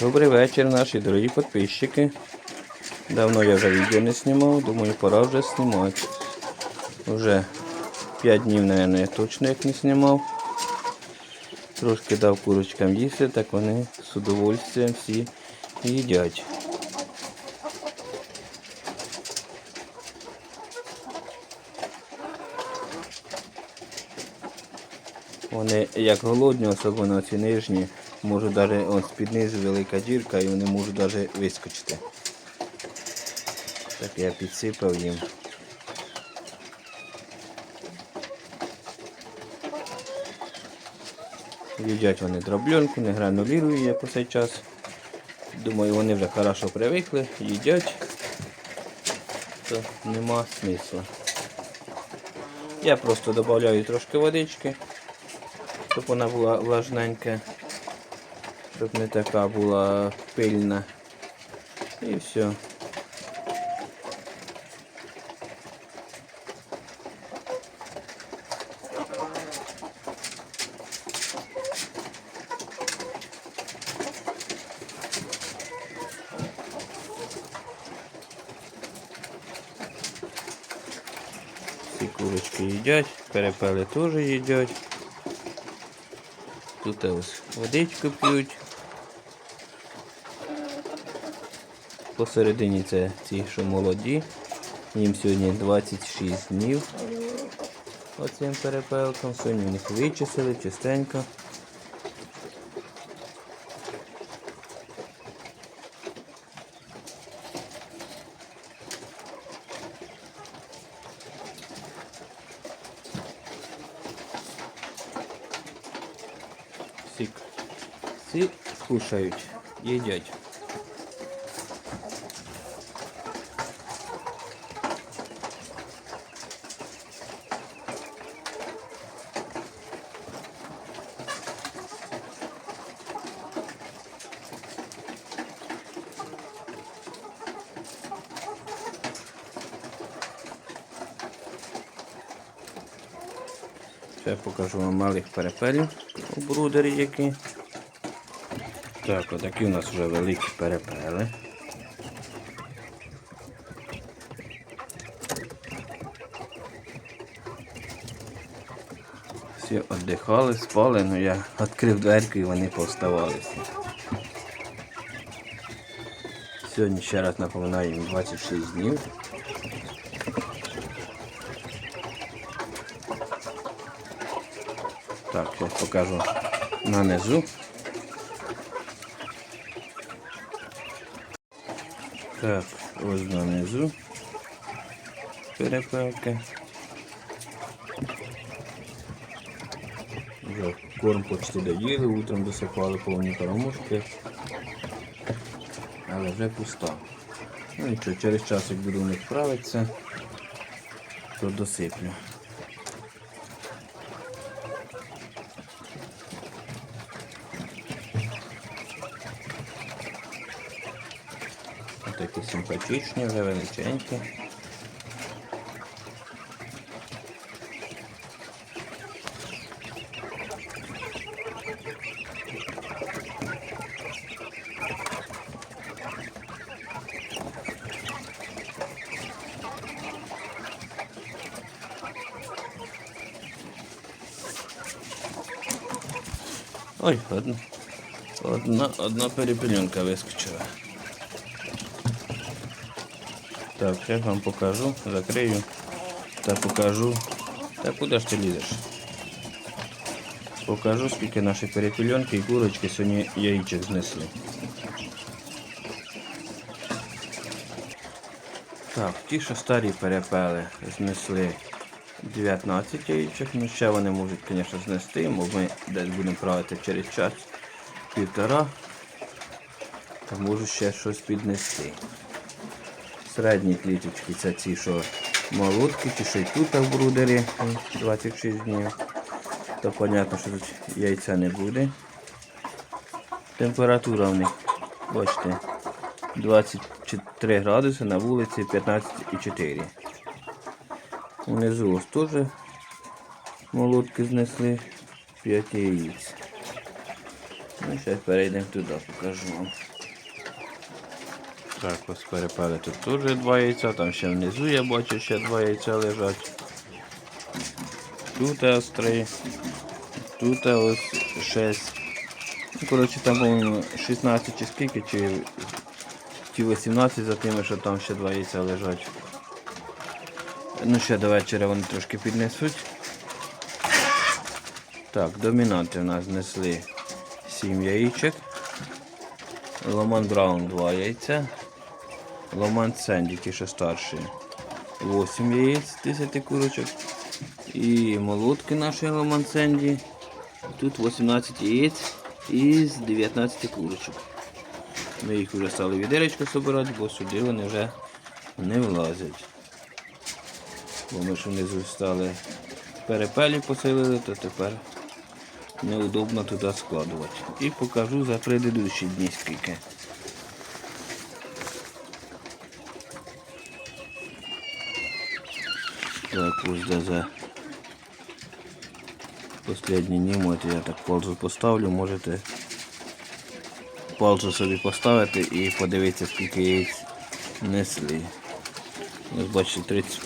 Добрий вечір, наші дорогі підписчики. Давно я вже відео не знімав, думаю, пора вже знімати. Вже 5 днів, мабуть, точно як не знімав. Трошки дав курочкам їсти, так вони з удовольствием всі їдять. Вони як голодні, особливо ці нижні, можуть навіть ось під велика дірка і вони можуть навіть вискочити. Так я підсипав їм. Їдять вони дробленку, не гранулірують як у цей час. Думаю, вони вже хорошо привикли, їдять, то нема смисла. Я просто додаю трошки водички щоб вона була влажненька, щоб не така була пильна. І все. Всі курочки їдять, перепели теж їдять. Тут ось водичку п'ють. Посередині це ті, що молоді. Їм сьогодні 26 днів. Оцим перепелком. Сьогодні їх вичисили чистенько. Всі, всі кушають, їдять. Ще покажу вам малих перепелів у брудері які. Так, отакі у нас вже великі перепели. Всі віддихали, спали, але я відкрив дверку і вони повставалися. Сьогодні ще раз напоминаю їм 26 днів. Так, я покажу на Так, ось донизу. Перепелки. Вже корм почти доїли, утром досипали повні кормушки. Але вже пуста. Ну нічого, через час, як буду не них то досиплю. Такі симпатичні, вже величенькі. Ой, одна, одна, одна перепеленка вискочила. Так, я вам покажу, закрию та покажу. Та куди ж ти лізеш? Покажу, скільки наші перепільонки і курочки сьогодні яєчок знесли. Так, ті, що старі перепели, знесли 19 яєчок, ну ще вони можуть, звісно, знести, бо ми десь будемо правити через час півтора, та можу ще щось піднести. Середні кліточки це ці, що молотки, ті, що й тут в брудері 26 днів. То понятно, що тут яйця не буде. Температура в них, бачите, 23 градуси, на вулиці 15,4. Внизу ось теж молотки знесли 5 яєць. Ну, зараз перейдемо туди, покажу вам. Так, ось перепели тут теж два яйця, там ще внизу я бачу ще два яйця лежать. Тут ось три. Тут ось шість. Ну, коротше, там, по-моєму, 16 чи скільки, чи, чи 18 за тими, що там ще два яйця лежать. Ну ще до вечора вони трошки піднесуть. Так, домінанти в нас знесли 7 яєчок. Ломан Браун 2 яйця. Ломан Сенді, ті, що старші. 8 яєць 10 курочок. І молотки нашої Ломан Сенді. Тут 18 яєць із 19 курочок. Ми їх вже стали відеречко збирати, бо сюди вони вже не влазять. Бо ми ж внизу стали перепелі поселили, то тепер неудобно туди складувати. І покажу за предыдущі дні скільки. Так, ось де за Последній німо, от я так паузу поставлю, можете паузу собі поставити і подивитися, скільки яєць несли. Ось бачите, 30,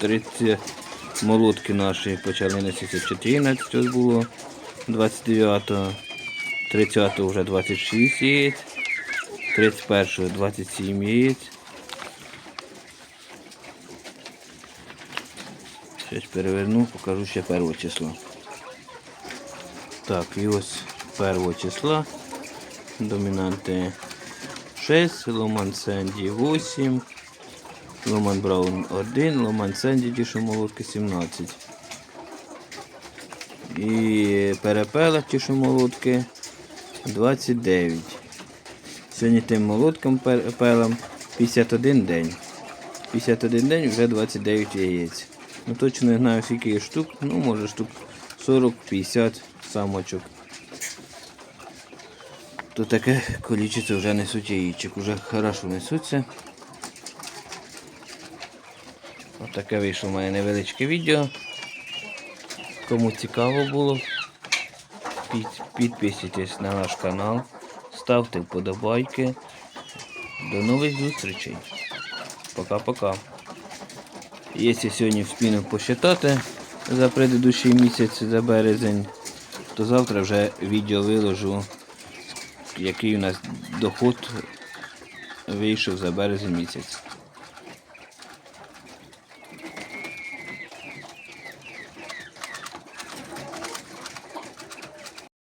30 молотки наші почали нестися 14, ось було 29-го, 30-го вже 26 яєць, 31-го 27 яєць. Щось переверну, покажу ще перше число. Так, і ось першого числа. Домінанти 6, Ломан Сенді 8, Ломан Браун 1, Ломан Сенді ті, молотки 17. І перепела ті, молотки 29. Сьогодні тим молотком перепелам 51 день. 51 день вже 29 яєць. Ну точно не знаю скільки є штук, ну може штук 40-50 самочок. То таке кількість вже несуть яєчок, вже хорошо несуться. Отаке вийшло моє невеличке відео. Кому цікаво було, під, підписуйтесь на наш канал, ставте вподобайки. До нових зустрічей. Пока-пока. Якщо сьогодні в спину посчитати за предыдущий місяць, за березень, то завтра вже відео виложу, який у нас доход вийшов за березень місяць.